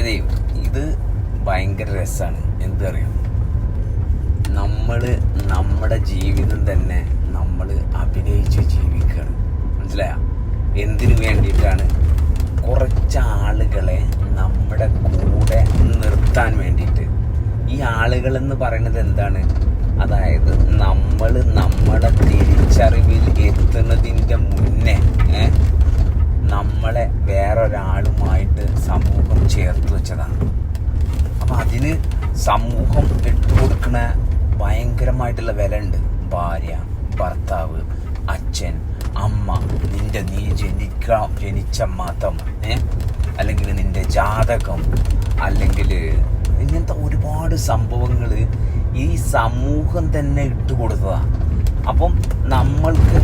അതായത് ഇത് ഭയങ്കര രസമാണ് എന്തറിയാം? നമ്മൾ നമ്മുടെ ജീവിതം തന്നെ നമ്മൾ അഭിനയിച്ച് ജീവിക്കുകയാണ് മനസ്സിലായ? എന്തിനു വേണ്ടിയിട്ടാണ്? കുറച്ച് ആളുകളെ നമ്മുടെ കൂടെ നിർത്താൻ വേണ്ടിയിട്ട്. ഈ ആളുകളെന്ന് പറയുന്നത് എന്താണ്? അതായത് നമ്മൾ നമ്മുടെ തിരിച്ചറിവിൽ എത്തുന്നതിന്റെ മുന്നേ നമ്മളെ വേറൊരാളുമായിട്ട് സമൂഹം ചേർത്ത് വെച്ചതാണ്. അപ്പം അതിന് സമൂഹം ഇട്ട് കൊടുക്കണ ഭയങ്കരമായിട്ടുള്ള വില ഉണ്ട് ഭാര്യ ഭർത്താവ് അച്ഛൻ അമ്മ നിന്റെ നീ ജനിക്ക ജനിച്ച മതം അല്ലെങ്കിൽ നിന്റെ ജാതകം അല്ലെങ്കിൽ ഇങ്ങനത്തെ ഒരുപാട് സംഭവങ്ങൾ ഈ സമൂഹം തന്നെ ഇട്ട് കൊടുത്തതാണ് അപ്പം നമ്മൾക്ക്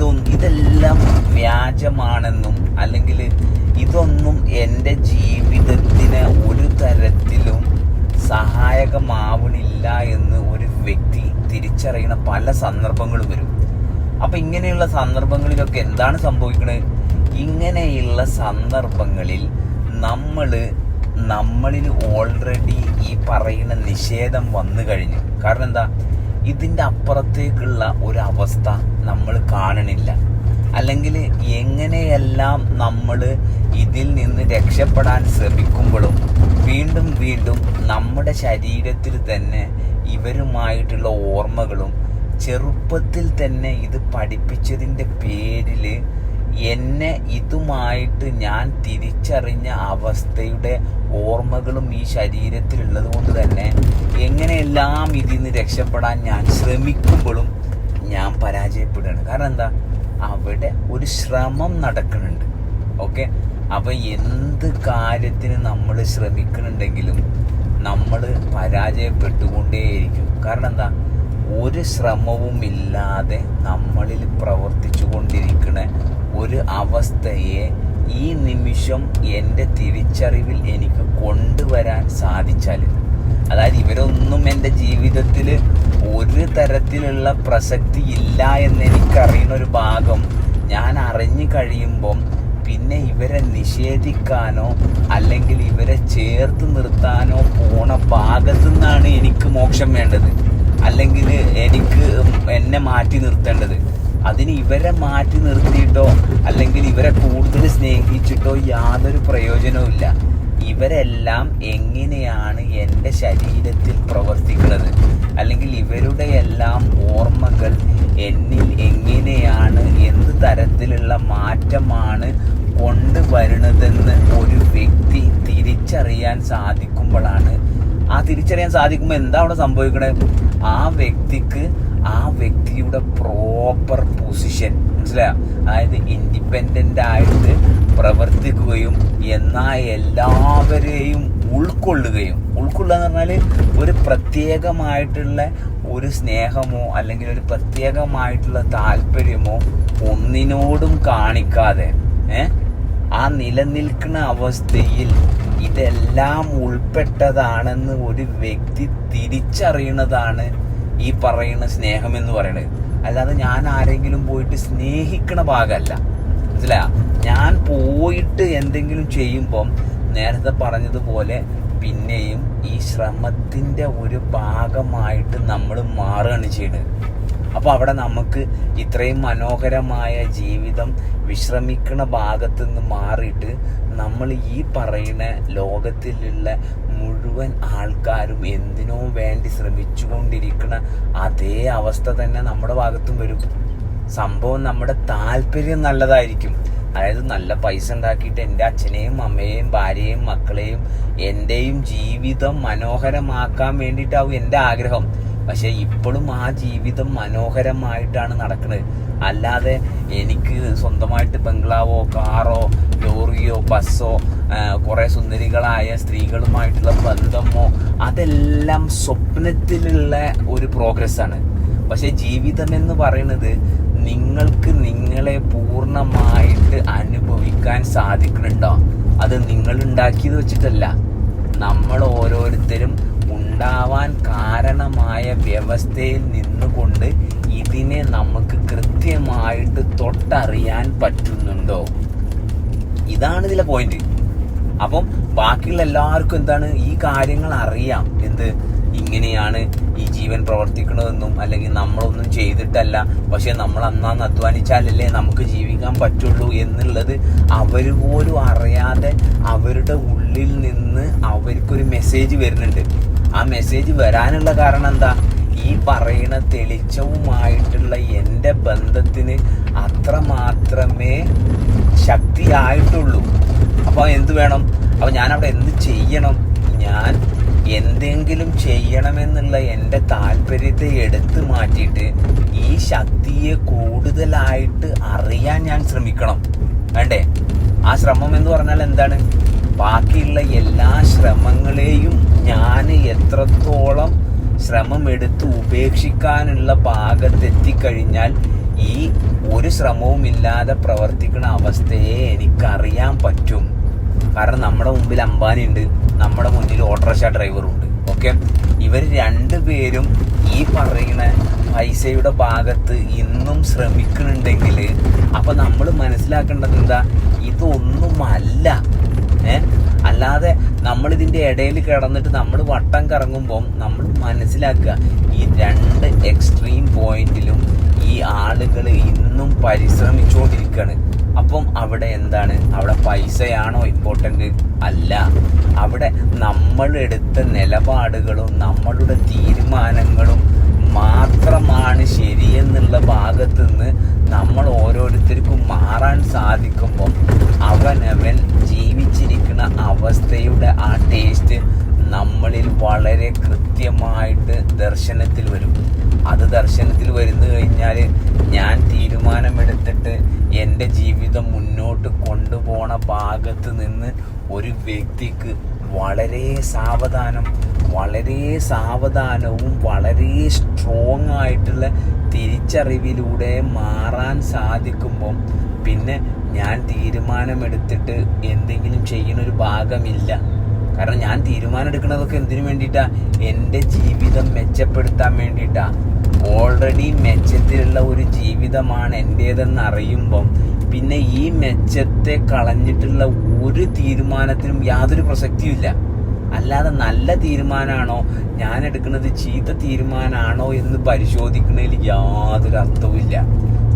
ഇതൊന്നും ഇതെല്ലാം വ്യാജമാണെന്നും അല്ലെങ്കിൽ ഇതൊന്നും എന്റെ ജീവിതത്തിന് ഒരു തരത്തിലും സഹായകമാവണില്ല എന്ന് ഒരു വ്യക്തി തിരിച്ചറിയുന്ന പല സന്ദർഭങ്ങളും വരും. അപ്പം ഇങ്ങനെയുള്ള സന്ദർഭങ്ങളിലൊക്കെ എന്താണ് സംഭവിക്കുന്നത് ഇങ്ങനെയുള്ള സന്ദർഭങ്ങളിൽ നമ്മൾ നമ്മളിൽ ഓൾറെഡി ഈ പറയുന്ന നിഷേധം വന്നു കഴിഞ്ഞു. കാരണം എന്താ? ഇതിന്റെ അപ്പുറത്തേക്കുള്ള ഒരവസ്ഥ നമ്മൾ കാണണില്ല. അല്ലെങ്കിൽ എങ്ങനെയെല്ലാം നമ്മൾ ഇതിൽ നിന്ന് രക്ഷപ്പെടാൻ ശ്രമിക്കുമ്പോഴും വീണ്ടും വീണ്ടും നമ്മുടെ ശരീരത്തിൽ തന്നെ ഇവരുമായിട്ടുള്ള ഓർമ്മകളും ചെറുപ്പത്തിൽ തന്നെ ഇത് പഠിപ്പിച്ചതിന്റെ പേരിൽ എന്നെ ഇതുമായിട്ട് ഞാൻ തിരിച്ചറിഞ്ഞ അവസ്ഥയുടെ ഓർമ്മകളും ഈ ശരീരത്തിലുള്ളത് കൊണ്ട് തന്നെ എങ്ങനെയെല്ലാം ഇതിൽ നിന്ന് രക്ഷപ്പെടാൻ ഞാൻ ശ്രമിക്കുമ്പോഴും ഞാൻ പരാജയപ്പെടുകയാണ്. കാരണം എന്താ? അവിടെ ഒരു ശ്രമം നടക്കുന്നുണ്ട്. ഓക്കെ? അപ്പം എന്ത് കാര്യത്തിന് നമ്മൾ ശ്രമിക്കുന്നുണ്ടെങ്കിലും നമ്മൾ പരാജയപ്പെട്ടുകൊണ്ടേയിരിക്കും. കാരണം എന്താ? ഒരു ശ്രമവും ഇല്ലാതെ നമ്മളിൽ പ്രവർത്തിച്ചു കൊണ്ടിരിക്കുന്ന ഒരു അവസ്ഥയെ ഈ നിമിഷം എന്റെ തിരിച്ചറിവിൽ എനിക്ക് കൊണ്ടുവരാൻ സാധിച്ചാൽ അതായത് ഇവരൊന്നും എന്റെ ജീവിതത്തിൽ ഒരു തരത്തിലുള്ള പ്രസക്തി ഇല്ല എന്ന് എനിക്കറിയുന്ന ഒരു ഭാഗം ഞാൻ അറിഞ്ഞു കഴിയുമ്പം പിന്നെ ഇവരെ നിഷേധിക്കാനോ അല്ലെങ്കിൽ ഇവരെ ചേർത്ത് നിർത്താനോ പോണ ഭാഗത്തു നിന്നാണ് എനിക്ക് മോക്ഷം വേണ്ടത്. അല്ലെങ്കിൽ എനിക്ക് എന്നെ മാറ്റി നിർത്തേണ്ടത്. അതിന് ഇവരെ മാറ്റി നിർത്തിയിട്ടോ അല്ലെങ്കിൽ ഇവരെ കൂടുതൽ സ്നേഹിച്ചിട്ടോ യാതൊരു പ്രയോജനവും ഇല്ല. ഇവരെല്ലാം എങ്ങനെയാണ് എന്റെ ശരീരത്തിൽ പ്രവർത്തിക്കുന്നത്? അല്ലെങ്കിൽ ഇവരുടെ എല്ലാം ഓർമ്മകൾ എന്നിൽ എങ്ങനെയാണ് എന്ത് തരത്തിലുള്ള മാറ്റമാണ് കൊണ്ടുവരുന്നതെന്ന് ഒരു വ്യക്തി തിരിച്ചറിയാൻ സാധിക്കുമ്പോഴാണ്. ആ തിരിച്ചറിയാൻ സാധിക്കുമ്പോൾ എന്താണ് അവിടെ സംഭവിക്കണത് ആ വ്യക്തിക്ക് ആ വ്യക്തിയുടെ പ്രോപ്പർ പൊസിഷൻ മനസ്സിലായ? അതായത് ഇൻഡിപെൻഡന്റ് ആയിട്ട് പ്രവർത്തിക്കുകയും എന്നാൽ എല്ലാവരെയും ഉൾക്കൊള്ളുകയും. ഉൾക്കൊള്ളുക എന്ന് പറഞ്ഞാൽ ഒരു പ്രത്യേകമായിട്ടുള്ള ഒരു സ്നേഹമോ അല്ലെങ്കിൽ ഒരു പ്രത്യേകമായിട്ടുള്ള താല്പര്യമോ ഒന്നിനോടും കാണിക്കാതെ ആ നിലനിൽക്കുന്ന അവസ്ഥയിൽ ഇതെല്ലാം ഉൾപ്പെട്ടതാണെന്ന് ഒരു വ്യക്തി തിരിച്ചറിയണതാണ് ഈ പറയുന്ന സ്നേഹം എന്ന് പറയണത്. അല്ലാതെ ഞാൻ ആരെങ്കിലും പോയിട്ട് സ്നേഹിക്കണ ഭാഗമല്ല. മനസ്സിലായ ഞാൻ പോയിട്ട് എന്തെങ്കിലും ചെയ്യുമ്പം നേരത്തെ പറഞ്ഞതുപോലെ പിന്നെയും ഈ ശ്രമത്തിന്റെ ഒരു ഭാഗമായിട്ട് നമ്മൾ മാറുകയാണ് ചെയ്യുന്നത് അപ്പോൾ അവിടെ നമുക്ക് ഇത്രയും മനോഹരമായ ജീവിതം വിശ്രമിക്കുന്ന ഭാഗത്തു നിന്ന് മാറിയിട്ട് നമ്മൾ ഈ പറയുന്ന ലോകത്തിലുള്ള മുഴുവൻ ആൾക്കാരും എന്തിനോ വേണ്ടി ശ്രമിച്ചുകൊണ്ടിരിക്കുന്ന അതേ അവസ്ഥ തന്നെ നമ്മുടെ ഭാഗത്തും വരും. സംഭവം നമ്മുടെ താല്പര്യം നല്ലതായിരിക്കും. അതായത് നല്ല പൈസ ഉണ്ടാക്കിയിട്ട് എന്റെ അച്ഛനെയും അമ്മയെയും ഭാര്യയെയും മക്കളെയും എന്റെയും ജീവിതം മനോഹരമാക്കാൻ വേണ്ടിയിട്ടാവും എന്റെ ആഗ്രഹം. പക്ഷെ ഇപ്പോഴും ആ ജീവിതം മനോഹരമായിട്ടാണ് നടക്കുന്നത് അല്ലാതെ എനിക്ക് സ്വന്തമായിട്ട് ബംഗ്ലാവോ കാറോ ലോറിയോ ബസ്സോ കുറേ സുന്ദരികളായ സ്ത്രീകളുമായിട്ടുള്ള ബന്ധമോ അതെല്ലാം സ്വപ്നത്തിലുള്ള ഒരു പ്രോഗ്രസ് ആണ് പക്ഷെ ജീവിതം എന്ന് പറയുന്നത് നിങ്ങൾക്ക് നിങ്ങളെ പൂർണമായിട്ട് അനുഭവിക്കാൻ സാധിക്കുന്നുണ്ടോ അത് നിങ്ങൾ ഉണ്ടാക്കിയത് വെച്ചിട്ടല്ല. നമ്മൾ ഓരോരുത്തരും ഉണ്ടാവാൻ കാരണമായ വ്യവസ്ഥയിൽ നിന്നുകൊണ്ട് ഇതിനെ നമുക്ക് കൃത്യമായിട്ട് തൊട്ടറിയാൻ പറ്റുന്നുണ്ടോ? ഇതാണ് ഇതിലെ പോയിന്റ് അപ്പം ബാക്കിയുള്ള എല്ലാവർക്കും എന്താണ്? ഈ കാര്യങ്ങൾ അറിയാം. എന്ത്? ഇങ്ങനെയാണ് ഈ ജീവൻ പ്രവർത്തിക്കണതെന്നും അല്ലെങ്കിൽ നമ്മളൊന്നും ചെയ്തിട്ടല്ല. പക്ഷെ നമ്മൾ അന്നാന്ന് അധ്വാനിച്ചാലല്ലേ നമുക്ക് ജീവിക്കാൻ പറ്റുള്ളൂ എന്നുള്ളത് അവർ പോലും അറിയാതെ അവരുടെ ഉള്ളിൽ നിന്ന് അവർക്കൊരു മെസ്സേജ് വരുന്നുണ്ട്. ആ മെസ്സേജ് വരാനുള്ള കാരണം എന്താ ഈ പറയുന്ന തെളിച്ചവുമായിട്ടുള്ള എന്റെ ബന്ധത്തിന് അത്ര മാത്രമേ ശക്തിയായിട്ടുള്ളൂ അപ്പോൾ എന്ത് വേണം? അപ്പോൾ ഞാനവിടെ എന്ത് ചെയ്യണം? ഞാൻ എന്തെങ്കിലും ചെയ്യണമെന്നുള്ള എന്റെ താല്പര്യത്തെ എടുത്തു മാറ്റിയിട്ട് ഈ ശക്തിയെ കൂടുതലായിട്ട് അറിയാൻ ഞാൻ ശ്രമിക്കണം. വേണ്ടേ? ആ ശ്രമം എന്ന് പറഞ്ഞാൽ എന്താണ്? ബാക്കിയുള്ള എല്ലാ ശ്രമങ്ങളെയും ഞാൻ എത്രത്തോളം ശ്രമമെടുത്ത് ഉപേക്ഷിക്കാനുള്ള ഭാഗത്തെത്തിക്കഴിഞ്ഞാൽ ഈ ഒരു ശ്രമവും ഇല്ലാതെ പ്രവർത്തിക്കുന്ന അവസ്ഥയെ എനിക്കറിയാൻ പറ്റും. കാരണം നമ്മുടെ മുമ്പിൽ അംബാനി ഉണ്ട് നമ്മുടെ മുന്നിൽ ഓട്ടോറിക്ഷ ഡ്രൈവറുണ്ട് ഓക്കെ? ഇവർ രണ്ടുപേരും ഈ പറയുന്ന പൈസയുടെ ഭാഗത്ത് ഇന്നും ശ്രമിക്കുന്നുണ്ടെങ്കിൽ അപ്പം നമ്മൾ മനസ്സിലാക്കേണ്ടത് എന്താ? ഇതൊന്നുമല്ല ഏ? അല്ലാതെ നമ്മൾ ഇതിന്റെ ഇടയിൽ കിടന്നിട്ട് നമ്മൾ വട്ടം കറങ്ങുമ്പോൾ നമ്മൾ മനസ്സിലാക്കുക ഈ രണ്ട് എക്സ്ട്രീം പോയിന്റിലും ഈ ആളുകൾ ഇന്നും പരിശ്രമിച്ചുകൊണ്ടിരിക്കുകയാണ് അപ്പം അവിടെ എന്താണ്? അവിടെ പൈസയാണോ ഇമ്പോർട്ടന്റ് അല്ല. അവിടെ നമ്മൾ എടുത്ത നിലപാടുകളും നമ്മളുടെ തീരുമാനങ്ങളും മാത്രമാണ് ശരിയെന്നുള്ള ഭാഗത്തുനിന്ന് നമ്മൾ ഓരോരുത്തർക്കും മാറാൻ സാധിക്കുമ്പോൾ അവനവൻ അവസ്ഥയുടെ ആ ടേസ്റ്റ് നമ്മളിൽ വളരെ കൃത്യമായിട്ട് ദർശനത്തിൽ വരും. അത് ദർശനത്തിൽ വരുന്നു കഴിഞ്ഞാൽ ഞാൻ തീരുമാനമെടുത്തിട്ട് എന്റെ ജീവിതം മുന്നോട്ട് കൊണ്ടുപോണ ഭാഗത്ത് നിന്ന് ഒരു വ്യക്തിക്ക് വളരെ സാവധാനം വളരെ സാവധാനവും വളരെ സ്ട്രോങ് ആയിട്ടുള്ള തിരിച്ചറിവിലൂടെ മാറാൻ സാധിക്കുമ്പം പിന്നെ ഞാൻ തീരുമാനമെടുത്തിട്ട് എന്തെങ്കിലും ചെയ്യുന്ന ഒരു ഭാഗമില്ല. കാരണം ഞാൻ തീരുമാനം എടുക്കുന്നതൊക്കെ എന്തിനു വേണ്ടിയിട്ടാ? എന്റെ ജീവിതം മെച്ചപ്പെടുത്താൻ വേണ്ടിയിട്ടാ. ഓൾറെഡി മെച്ചത്തിലുള്ള ഒരു ജീവിതമാണ് എന്റേതെന്ന് അറിയുമ്പം പിന്നെ ഈ മെച്ചത്തെ കളഞ്ഞിട്ടുള്ള ഒരു തീരുമാനത്തിനും യാതൊരു പ്രസക്തിയുമില്ല അല്ലാതെ നല്ല തീരുമാനമാണോ ഞാൻ എടുക്കുന്നത് ചീത്ത തീരുമാനമാണോ എന്ന് പരിശോധിക്കുന്നതിൽ യാതൊരു അർത്ഥവുമില്ല.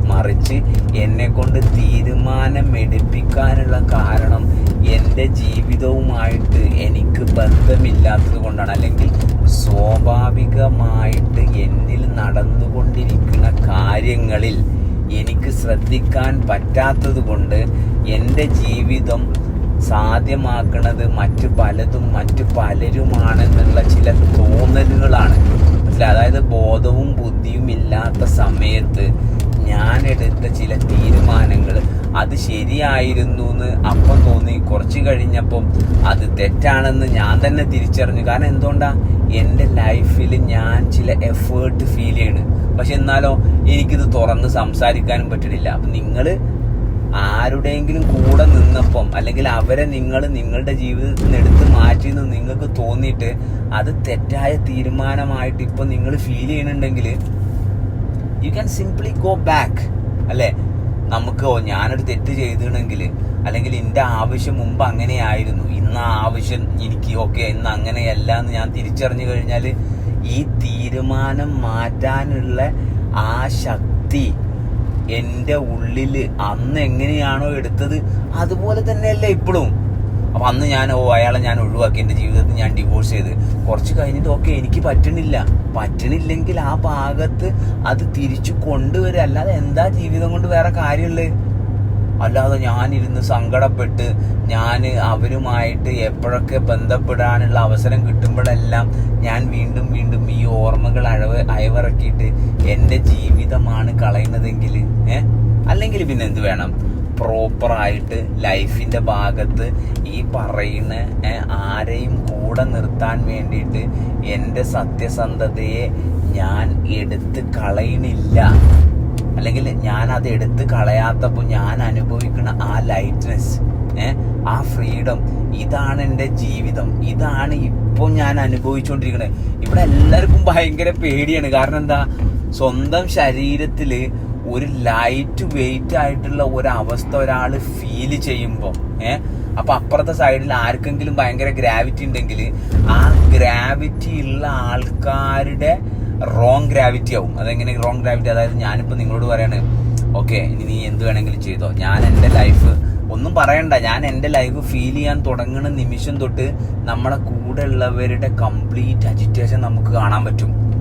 മറിച്ച് എന്നെ കൊണ്ട് തീരുമാനം എടുപ്പിക്കാനുള്ള കാരണം എന്റെ ജീവിതവുമായിട്ട് എനിക്ക് ബന്ധമില്ലാത്തത് കൊണ്ടാണ് അല്ലെങ്കിൽ സ്വാഭാവികമായിട്ട് എന്നിൽ നടന്നുകൊണ്ടിരിക്കുന്ന കാര്യങ്ങളിൽ എനിക്ക് ശ്രദ്ധിക്കാൻ പറ്റാത്തത് കൊണ്ട് എന്റെ ജീവിതം സാധ്യമാക്കുന്നത് മറ്റു പലതും മറ്റു പലരുമാണെന്നുള്ള ചില തോന്നലുകളാണ്. മനസ്സിലായി? അതായത് ബോധവും ബുദ്ധിയും ഇല്ലാത്ത സമയത്ത് ഞാൻ എടുത്ത ചില തീരുമാനങ്ങൾ അത് ശരിയായിരുന്നു എന്ന് അപ്പം തോന്നി. കുറച്ച് കഴിഞ്ഞപ്പം അത് തെറ്റാണെന്ന് ഞാൻ തന്നെ തിരിച്ചറിഞ്ഞു. കാരണം എന്തുകൊണ്ടാ? എന്റെ ലൈഫിൽ ഞാൻ ചില എഫേർട്ട് ഫീൽ ചെയ്യണ്. പക്ഷെ എന്നാലോ എനിക്കിത് തുറന്ന് സംസാരിക്കാനും പറ്റണില്ല. അപ്പം നിങ്ങൾ ആരുടെയെങ്കിലും കൂടെ നിന്നപ്പം അല്ലെങ്കിൽ അവരെ നിങ്ങൾ നിങ്ങളുടെ ജീവിതത്തിൽ നിന്ന് എടുത്ത് മാറ്റി എന്ന് നിങ്ങൾക്ക് തോന്നിയിട്ട് അത് തെറ്റായ തീരുമാനമായിട്ട് ഇപ്പം നിങ്ങൾ feel ചെയ്യണുണ്ടെങ്കിൽ you can simply go back അല്ലേ? നമുക്ക് ഞാനൊരു തെറ്റ് ചെയ്തിണെങ്കിൽ അല്ലെങ്കിൽ എന്റെ ആവശ്യം മുമ്പ് അങ്ങനെയായിരുന്നു. ഇന്ന് ആ ആവശ്യം എനിക്ക് ഓക്കെ ഇന്ന് അങ്ങനെയല്ല എന്ന് ഞാൻ തിരിച്ചറിഞ്ഞു കഴിഞ്ഞാൽ ഈ തീരുമാനം മാറ്റാനുള്ള ആ ശക്തി എന്റെ ഉള്ളിൽ അന്ന് എങ്ങനെയാണോ എടുത്തത് അതുപോലെ തന്നെയല്ലേ ഇപ്പോഴും അപ്പൊ അന്ന് ഞാൻ ഓ അയാളെ ഞാൻ ഒഴിവാക്കി എന്റെ ജീവിതത്തിൽ ഞാൻ ഡിവോഴ്സ് ചെയ്ത്. കുറച്ച് കഴിഞ്ഞിട്ട് ഓക്കെ എനിക്ക് പറ്റണില്ല. പറ്റണില്ലെങ്കിൽ ആ ഭാഗത്ത് അത് തിരിച്ചു കൊണ്ടുവരിക. അല്ലാതെ എന്താ ജീവിതം കൊണ്ട് വേറെ കാര്യമുള്ളത് അല്ലാതെ ഞാനിരുന്ന് സങ്കടപ്പെട്ട് ഞാൻ അവരുമായിട്ട് എപ്പോഴൊക്കെ ബന്ധപ്പെടാനുള്ള അവസരം കിട്ടുമ്പോഴെല്ലാം ഞാൻ വീണ്ടും വീണ്ടും ഈ ഓർമ്മകൾ അഴവ് അയവിറക്കിയിട്ട് എന്റെ ജീവിതമാണ് കളയുന്നതെങ്കിൽ ഏഹ് അല്ലെങ്കിൽ പിന്നെ എന്ത് വേണം? പ്രോപ്പറായിട്ട് ലൈഫിന്റെ ഭാഗത്ത് ഈ പറയുന്ന ആരെയും കൂടെ നിർത്താൻ വേണ്ടിയിട്ട് എന്റെ സത്യസന്ധതയെ ഞാൻ എടുത്ത് കളയണില്ല. അല്ലെങ്കിൽ ഞാൻ അത് എടുത്ത് കളയാത്തപ്പോൾ ഞാൻ അനുഭവിക്കുന്ന ആ ലൈറ്റ്നെസ് ആ ഫ്രീഡം ഇതാണ് എന്റെ ജീവിതം. ഇതാണ് ഇപ്പോൾ ഞാൻ അനുഭവിച്ചുകൊണ്ടിരിക്കുന്നത്. ഇവിടെ എല്ലാവർക്കും ഭയങ്കര പേടിയാണ്. കാരണം എന്താ? സ്വന്തം ശരീരത്തിൽ ഒരു ലൈറ്റ് വെയിറ്റ് ആയിട്ടുള്ള ഒരു അവസ്ഥ ഒരാൾ ഫീൽ ചെയ്യുമ്പോൾ ഏഹ് അപ്പൊ അപ്പുറത്തെ സൈഡിൽ ആർക്കെങ്കിലും ഭയങ്കര ഗ്രാവിറ്റി ഉണ്ടെങ്കിൽ ആ ഗ്രാവിറ്റി ഉള്ള ആൾക്കാരുടെ റോങ് ഗ്രാവിറ്റി ആവും. അതെങ്ങനെ റോങ് ഗ്രാവിറ്റി അതായത് ഞാനിപ്പോൾ നിങ്ങളോട് പറയാണ് ഓക്കെ ഇനി നീ എന്ത് വേണമെങ്കിലും ചെയ്തോ? ഞാൻ എന്റെ ലൈഫ് ഒന്നും പറയണ്ട. ഞാൻ എന്റെ ലൈഫ് ഫീൽ ചെയ്യാൻ തുടങ്ങുന്ന നിമിഷം തൊട്ട് നമ്മളെ കൂടെ ഉള്ളവരുടെ കംപ്ലീറ്റ് അജിറ്റേഷൻ നമുക്ക് കാണാൻ പറ്റും.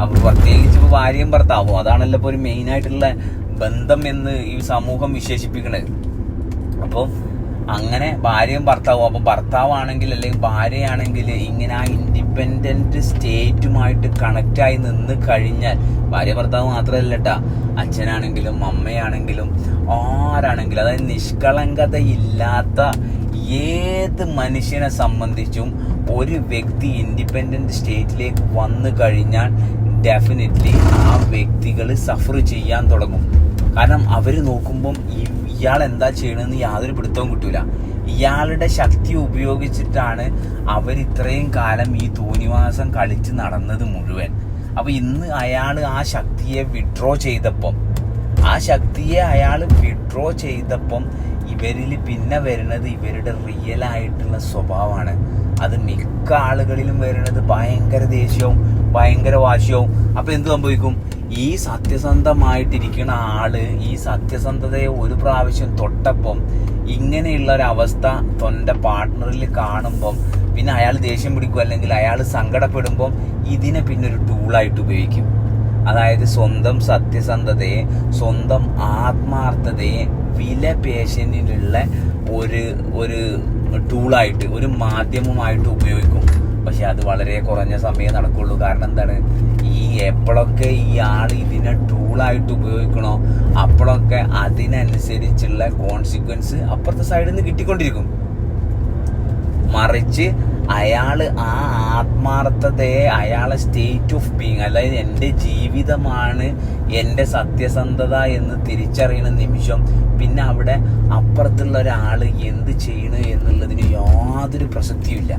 അപ്പൊ പ്രത്യേകിച്ച് ഇപ്പൊ ഭാര്യയും ഭർത്താവും അതാണല്ലോ ഇപ്പൊ ഒരു മെയിൻ ആയിട്ടുള്ള ബന്ധം എന്ന് ഈ സമൂഹം വിശേഷിപ്പിക്കണത്. അപ്പോൾ അങ്ങനെ ഭാര്യയും ഭർത്താവും അപ്പൊ ഭർത്താവാണെങ്കിൽ അല്ലെങ്കിൽ ഭാര്യയാണെങ്കിൽ ഇങ്ങനെ ആ ഇൻഡിപെൻഡന്റ് സ്റ്റേറ്റുമായിട്ട് കണക്റ്റ് ആയി നിന്ന് കഴിഞ്ഞാൽ ഭാര്യ ഭർത്താവ് മാത്രമല്ല അച്ഛനാണെങ്കിലും അമ്മയാണെങ്കിലും ആരാണെങ്കിലും അതായത് നിഷ്കളങ്കതയില്ലാത്ത ഏത് മനുഷ്യനെ സംബന്ധിച്ചും ഒരു വ്യക്തി ഇൻഡിപെൻഡന്റ് സ്റ്റേറ്റിലേക്ക് വന്നു കഴിഞ്ഞാൽ ഡെഫിനറ്റ്ലി ആ വ്യക്തികൾ സഫർ ചെയ്യാൻ തുടങ്ങും. കാരണം അവർ നോക്കുമ്പം ഈ- ഇയാൾ എന്താ ചെയ്യണമെന്ന് യാതൊരു പിടുത്തവും കിട്ടൂല. ഇയാളുടെ ശക്തി ഉപയോഗിച്ചിട്ടാണ് അവർ ഇത്രയും കാലം ഈ തോന്നിവാസം കളിച്ച് നടന്നത് മുഴുവൻ. അപ്പൊ ഇന്ന് അയാൾ ആ ശക്തിയെ വിഡ്രോ ചെയ്തപ്പം ആ ശക്തിയെ അയാൾ വിഡ്രോ ചെയ്തപ്പം ഇവരിൽ പിന്നെ വരുന്നത് ഇവരുടെ റിയൽ ആയിട്ടുള്ള സ്വഭാവമാണ്. അത് മിക്ക ആളുകളിലും വരുന്നത് ഭയങ്കര ദേഷ്യവും ഭയങ്കര വാശിയവും. അപ്പൊ എന്ത് സംഭവിക്കും? ഈ സത്യസന്ധമായിട്ടിരിക്കുന്ന ആൾ ഈ സത്യസന്ധതയെ ഒരു പ്രാവശ്യം തൊട്ടപ്പം ഇങ്ങനെയുള്ള ഒരു അവസ്ഥ തൊന്റെ പാർട്ട്ണറിൽ കാണുമ്പം പിന്നെ അയാൾ ദേഷ്യം പിടിക്കും അല്ലെങ്കിൽ അയാൾ സങ്കടപ്പെടുമ്പം ഇതിനെ പിന്നെ ഒരു ടൂളായിട്ട് ഉപയോഗിക്കും. അതായത് സ്വന്തം സത്യസന്ധതയെ സ്വന്തം ആത്മാർത്ഥതയെ വില പേശനിലുള്ള ഒരു ഒരു ടൂളായിട്ട് ഒരു മാധ്യമമായിട്ട് ഉപയോഗിക്കും. പക്ഷെ അത് വളരെ കുറഞ്ഞ സമയം നടക്കുള്ളൂ. കാരണം എന്താണ്? ഈ എപ്പോഴൊക്കെ ഈ ആൾ ഇതിനെ ടൂളായിട്ട് ഉപയോഗിക്കണോ അപ്പോഴൊക്കെ അതിനനുസരിച്ചുള്ള കോൺസിക്വൻസ് അപ്പുറത്തെ സൈഡിൽ നിന്ന് കിട്ടിക്കൊണ്ടിരിക്കും. മറിച്ച് അയാൾ ആ ആത്മാർത്ഥതയെ അയാളെ സ്റ്റേറ്റ് ഓഫ് ബീങ് അതായത് എന്റെ ജീവിതമാണ് എന്റെ സത്യസന്ധത എന്ന് തിരിച്ചറിയുന്ന നിമിഷം പിന്നെ അവിടെ അപ്പുറത്തുള്ള ഒരാൾ എന്ത് ചെയ്യണു എന്നുള്ളതിന് യാതൊരു പ്രസക്തിയുമില്ല.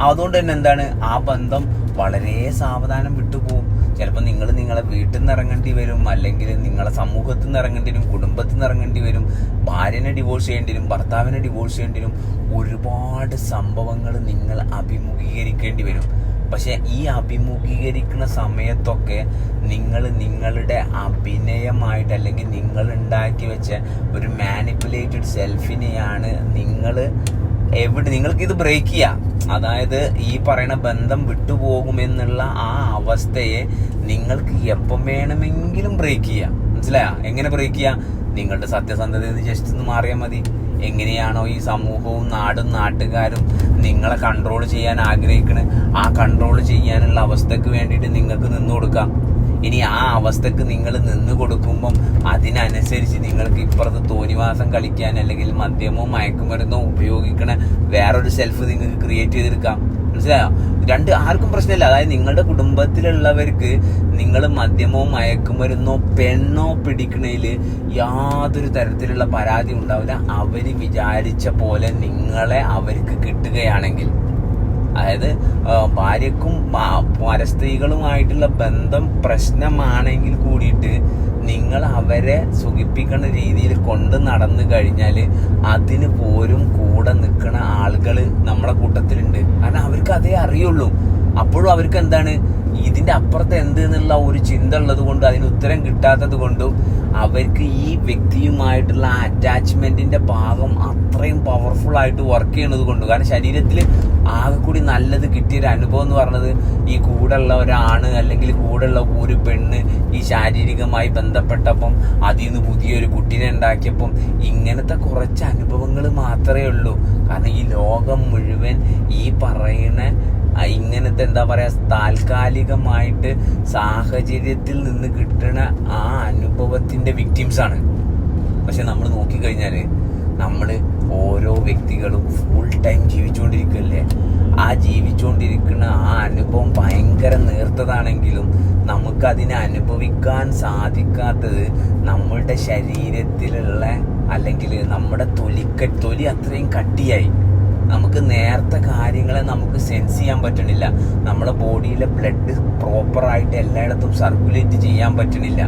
അതുകൊണ്ട് തന്നെ എന്താണ്? ആ ബന്ധം വളരെ സാവധാനം വിട്ടുപോകും. ചിലപ്പോൾ നിങ്ങൾ നിങ്ങളെ വീട്ടിൽ നിന്ന് ഇറങ്ങേണ്ടി വരും അല്ലെങ്കിൽ നിങ്ങളെ സമൂഹത്തിൽ നിന്ന് ഇറങ്ങേണ്ടി വരും കുടുംബത്തിൽ നിന്ന് ഇറങ്ങേണ്ടി വരും ഭാര്യനെ ഡിവോഴ്സ് ചെയ്യേണ്ടി വരും ഭർത്താവിനെ ഡിവോഴ്സ് ചെയ്യേണ്ടി വരും. ഒരുപാട് സംഭവങ്ങൾ നിങ്ങൾ അഭിമുഖീകരിക്കേണ്ടി വരും. പക്ഷെ ഈ അഭിമുഖീകരിക്കുന്ന സമയത്തൊക്കെ നിങ്ങൾ നിങ്ങളുടെ അഭിനയമായിട്ട് അല്ലെങ്കിൽ നിങ്ങൾ ഉണ്ടാക്കി വെച്ച ഒരു മാനിപ്പുലേറ്റഡ് സെൽഫിനെയാണ് നിങ്ങൾ എവിടെ നിങ്ങൾക്ക് ഇത് ബ്രേക്ക് ചെയ്യാം. അതായത് ഈ പറയുന്ന ബന്ധം വിട്ടുപോകുമെന്നുള്ള ആ അവസ്ഥയെ നിങ്ങൾക്ക് എപ്പം വേണമെങ്കിലും ബ്രേക്ക് ചെയ്യാം. മനസ്സിലായ? എങ്ങനെ ബ്രേക്ക് ചെയ്യാം? നിങ്ങളുടെ സത്യസന്ധതയിൽ നിന്ന് ജസ്റ്റ് ഒന്ന് മാറിയാൽ മതി. എങ്ങനെയാണോ ഈ സമൂഹവും നാടും നാട്ടുകാരും നിങ്ങളെ കൺട്രോൾ ചെയ്യാൻ ആഗ്രഹിക്കുന്നത് ആ കൺട്രോൾ ചെയ്യാനുള്ള അവസ്ഥക്ക് വേണ്ടിയിട്ട് നിങ്ങൾക്ക് നിന്നു കൊടുക്കാം ഇനി ആ അവസ്ഥക്ക് നിങ്ങൾ നിന്ന് കൊടുക്കുമ്പം അതിനനുസരിച്ച് നിങ്ങൾക്ക് ഇപ്പുറത്ത് തോന്നിവാസം കളിക്കാൻ അല്ലെങ്കിൽ മദ്യമോ മയക്കുമരുന്നോ ഉപയോഗിക്കണ വേറൊരു സെൽഫ് നിങ്ങൾക്ക് ക്രിയേറ്റ് ചെയ്തെടുക്കാം. മനസ്സിലായോ? രണ്ട് ആർക്കും പ്രശ്നമില്ല. അതായത് നിങ്ങളുടെ കുടുംബത്തിലുള്ളവർക്ക് നിങ്ങൾ മദ്യമോ മയക്കുമരുന്നോ പെണ്ണോ പിടിക്കണതിൽ യാതൊരു തരത്തിലുള്ള പരാതി ഉണ്ടാവില്ല. അവർ വിചാരിച്ച പോലെ നിങ്ങളെ അവർക്ക് കിട്ടുകയാണെങ്കിൽ. അതായത് ഭാര്യക്കും പരസ്ത്രീകളുമായിട്ടുള്ള ബന്ധം പ്രശ്നമാണെങ്കിൽ കൂടിയിട്ട് നിങ്ങൾ അവരെ സുഖിപ്പിക്കുന്ന രീതിയിൽ കൊണ്ട് നടന്നു കഴിഞ്ഞാൽ അതിന് പോലും കൂടെ നിൽക്കുന്ന ആളുകൾ നമ്മളെ കൂട്ടത്തിലുണ്ട്. കാരണം അവർക്ക് അതേ അറിയുള്ളൂ. അപ്പോഴും അവർക്ക് എന്താണ്? ഇതിന്റെ അപ്പുറത്ത് എന്ത് എന്നുള്ള ഒരു ചിന്ത ഉള്ളത് കൊണ്ടും അതിന് ഉത്തരം കിട്ടാത്തത് കൊണ്ടും അവർക്ക് ഈ വ്യക്തിയുമായിട്ടുള്ള അറ്റാച്ച്മെന്റിന്റെ ഭാഗം അത്രയും പവർഫുൾ ആയിട്ട് വർക്ക് ചെയ്യണത് കൊണ്ട്. കാരണം ശരീരത്തിൽ ആകെ കൂടി നല്ലത് കിട്ടിയ ഒരു അനുഭവം എന്ന് പറഞ്ഞത് ഈ കൂടെയുള്ള ഒരാണ് അല്ലെങ്കിൽ കൂടെയുള്ള ഒരു പെണ്ണ് ഈ ശാരീരികമായി ബന്ധപ്പെട്ടപ്പം അതിൽ നിന്ന് പുതിയൊരു കുട്ടീനെ ഉണ്ടാക്കിയപ്പം ഇങ്ങനത്തെ കുറച്ച് അനുഭവങ്ങൾ മാത്രമേ ഉള്ളൂ. കാരണം ഈ ലോകം മുഴുവൻ ഈ പറയുന്ന ഇങ്ങനത്തെ എന്താ പറയാ താൽക്കാലികമായിട്ട് സാഹചര്യത്തിൽ നിന്ന് കിട്ടുന്ന ആ അനുഭവത്തിന്റെ വിക്ടിംസ് ആണ്. പക്ഷെ നമ്മൾ നോക്കിക്കഴിഞ്ഞാൽ നമ്മൾ ഓരോ വ്യക്തികളും ഫുൾ ടൈം ജീവിച്ചുകൊണ്ടിരിക്കുകയല്ലേ ആ ജീവിച്ചുകൊണ്ടിരിക്കുന്ന ആ അനുഭവം ഭയങ്കര നേർത്തതാണെങ്കിലും നമുക്കതിനെ അനുഭവിക്കാൻ സാധിക്കാത്തത് നമ്മളുടെ ശരീരത്തിലുള്ള അല്ലെങ്കിൽ നമ്മുടെ തൊലിക്ക തൊലി അത്രയും കട്ടിയായി. നമുക്ക് നേരത്തെ കാര്യങ്ങളെ നമുക്ക് സെൻസ് ചെയ്യാൻ പറ്റണില്ല. നമ്മുടെ ബോഡിയിലെ ബ്ലഡ് പ്രോപ്പറായിട്ട് എല്ലായിടത്തും സർക്കുലേറ്റ് ചെയ്യാൻ പറ്റണില്ല.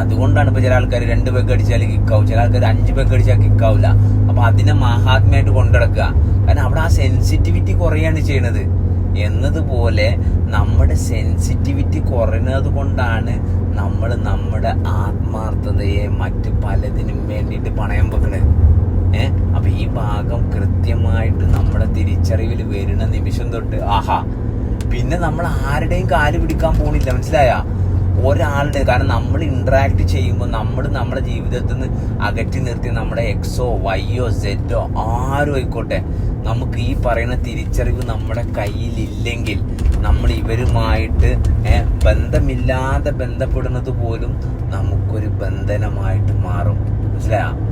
അതുകൊണ്ടാണ് ഇപ്പോൾ ചില ആൾക്കാർ രണ്ട് പെഗ് അടിച്ചാൽ കിക്കാവും ചില ആൾക്കാർ അഞ്ച് പെഗ് അടിച്ചാൽ കിക്കാവില്ല അപ്പോൾ അതിനെ മഹാത്മയായിട്ട് കൊണ്ടുനടക്കുക കാരണം അവിടെ ആ സെൻസിറ്റിവിറ്റി കുറയാണ് ചെയ്യണത്. എന്നതുപോലെ നമ്മുടെ സെൻസിറ്റിവിറ്റി കുറയുന്നത് കൊണ്ടാണ് നമ്മൾ നമ്മുടെ ആത്മാർത്ഥതയെ മറ്റ് പലതിനും വേണ്ടിയിട്ട് പണയം അപ്പൊ ഈ ഭാഗം കൃത്യമായിട്ട് നമ്മുടെ തിരിച്ചറിവിൽ വരുന്ന നിമിഷം തൊട്ട് ആഹാ. പിന്നെ നമ്മൾ ആരുടെയും കാൽ പിടിക്കാൻ പോണില്ല മനസ്സിലായ? ഒരാളുടെ കാരണം നമ്മൾ ഇന്ററാക്ട് ചെയ്യുമ്പോൾ നമ്മൾ നമ്മുടെ ജീവിതത്തിൽ നിന്ന് അകറ്റി നിർത്തി നമ്മുടെ എക്സോ വൈയോ സെറ്റോ ആരോ ആയിക്കോട്ടെ. നമുക്ക് ഈ പറയുന്ന തിരിച്ചറിവ് നമ്മുടെ കയ്യിലില്ലെങ്കിൽ നമ്മൾ ഇവരുമായിട്ട് ബന്ധമില്ലാതെ ബന്ധപ്പെടുന്നത് പോലും നമുക്കൊരു ബന്ധനമായിട്ട് മാറും. മനസ്സിലായോ?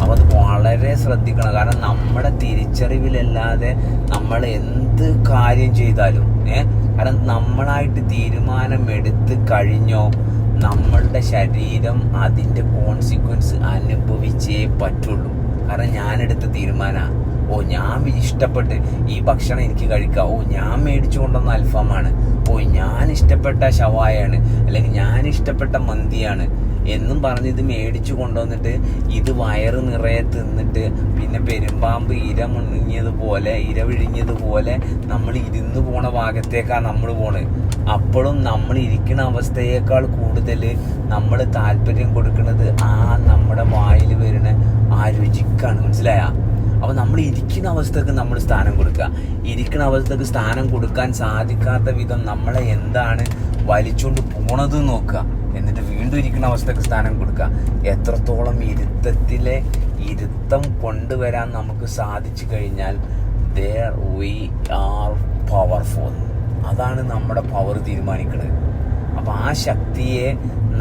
അപ്പൊ അത് വളരെ ശ്രദ്ധിക്കണം. കാരണം നമ്മുടെ തിരിച്ചറിവിലല്ലാതെ നമ്മൾ എന്ത് കാര്യം ചെയ്താലും ഏ കാരണം നമ്മളായിട്ട് തീരുമാനം എടുത്ത് കഴിഞ്ഞോ നമ്മളുടെ ശരീരം അതിന്റെ കോൺസിക്വൻസ് അനുഭവിച്ചേ പറ്റുള്ളൂ. കാരണം ഞാൻ എടുത്ത തീരുമാന. ഓ ഞാൻ ഇഷ്ടപ്പെട്ട് ഈ ഭക്ഷണം എനിക്ക് കഴിക്കാം. ഓ ഞാൻ മേടിച്ചു കൊണ്ടുവന്ന അൽഫാമാണ്. ഓ ഞാൻ ഇഷ്ടപ്പെട്ട ഷവായാണ് അല്ലെങ്കിൽ ഞാൻ ഇഷ്ടപ്പെട്ട മന്തിയാണ് എന്നും പറഞ്ഞ് ഇത് മേടിച്ചു കൊണ്ടുവന്നിട്ട് ഇത് വയറ് നിറയെ തിന്നിട്ട് പിന്നെ പെരുമ്പാമ്പ് ഇര മുങ്ങിയതുപോലെ ഇര വിഴിഞ്ഞതുപോലെ നമ്മൾ ഇരുന്ന് പോണ ഭാഗത്തേക്കാണ് നമ്മൾ പോണത് അപ്പോഴും നമ്മൾ ഇരിക്കുന്ന അവസ്ഥയേക്കാൾ കൂടുതൽ നമ്മൾ താല്പര്യം കൊടുക്കുന്നത് ആ നമ്മുടെ വായിൽ വരുന്ന ആ രുചിക്കാണ്. മനസ്സിലായ? അപ്പൊ നമ്മൾ ഇരിക്കുന്ന അവസ്ഥക്ക് നമ്മൾ സ്ഥാനം കൊടുക്കുക. ഇരിക്കുന്ന അവസ്ഥക്ക് സ്ഥാനം കൊടുക്കാൻ സാധിക്കാത്ത വിധം നമ്മളെ എന്താണ് വലിച്ചുകൊണ്ട് പോണത് നോക്കുക. എന്നിട്ട് വീണ്ടും ഇരിക്കുന്ന അവസ്ഥക്ക് സ്ഥാനം കൊടുക്കുക. എത്രത്തോളം ഇരുത്തത്തിലെ ഇരുത്തം കൊണ്ടുവരാൻ നമുക്ക് സാധിച്ചു കഴിഞ്ഞാൽ ദർ വി ആർ പവർഫുൾ അതാണ് നമ്മുടെ പവർ തീരുമാനിക്കുന്നത് അപ്പോൾ ആ ശക്തിയെ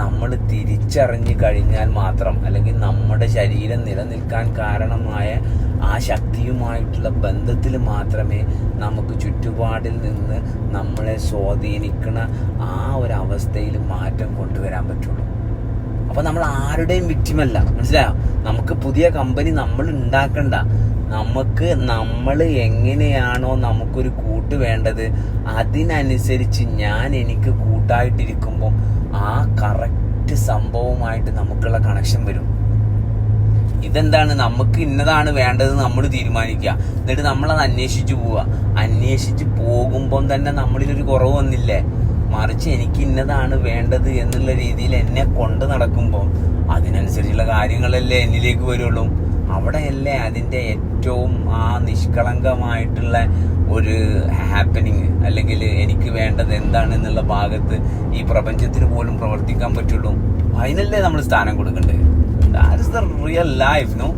നമ്മൾ തിരിച്ചറിഞ്ഞു കഴിഞ്ഞാൽ മാത്രം അല്ലെങ്കിൽ നമ്മുടെ ശരീരം നിലനിൽക്കാൻ കാരണമായ ആ ശക്തിയുമായിട്ടുള്ള ബന്ധത്തിൽ മാത്രമേ നമുക്ക് ചുറ്റുപാടിൽ നിന്ന് നമ്മളെ സ്വാധീനിക്കുന്ന ആ ഒരു അവസ്ഥയിൽ മാറ്റം കൊണ്ടുവരാൻ പറ്റുള്ളൂ. അപ്പൊ നമ്മൾ ആരുടെയും വിക്റ്റിമല്ല മനസ്സിലായോ? നമുക്ക് പുതിയ കമ്പനി നമ്മൾ ഉണ്ടാക്കണ്ട. നമുക്ക് നമ്മൾ എങ്ങനെയാണോ നമുക്കൊരു കൂട്ട് വേണ്ടത് അതിനനുസരിച്ച് ഞാൻ എനിക്ക് കൂട്ടായിട്ടിരിക്കുമ്പോൾ ആ കറക്റ്റ് സംഭവമായിട്ട് നമുക്കുള്ള കണക്ഷൻ വരും. ഇതെന്താണ്? നമുക്ക് ഇന്നതാണ് വേണ്ടത് നമ്മൾ തീരുമാനിക്കുക. എന്നിട്ട് നമ്മളത് അന്വേഷിച്ചു പോവുക. അന്വേഷിച്ച് പോകുമ്പം തന്നെ നമ്മളിലൊരു കുറവ് വന്നില്ലേ? മറിച്ച് എനിക്ക് ഇന്നതാണ് വേണ്ടത് എന്നുള്ള രീതിയിൽ എന്നെ കൊണ്ട് നടക്കുമ്പോൾ അതിനനുസരിച്ചുള്ള കാര്യങ്ങളല്ലേ എന്നിലേക്ക് വരുള്ളൂ. അവിടെയല്ലേ അതിന്റെ ഏറ്റവും ആ നിഷ്കളങ്കമായിട്ടുള്ള ഒരു ഹാപ്പനിങ് അല്ലെങ്കിൽ എനിക്ക് വേണ്ടത് എന്താണെന്നുള്ള ഭാഗത്ത് ഈ പ്രപഞ്ചത്തിന് പോലും പ്രവർത്തിക്കാൻ പറ്റുള്ളൂ. അതിനല്ലേ നമ്മൾ സ്ഥാനം കൊടുക്കേണ്ടത്? That is the real life no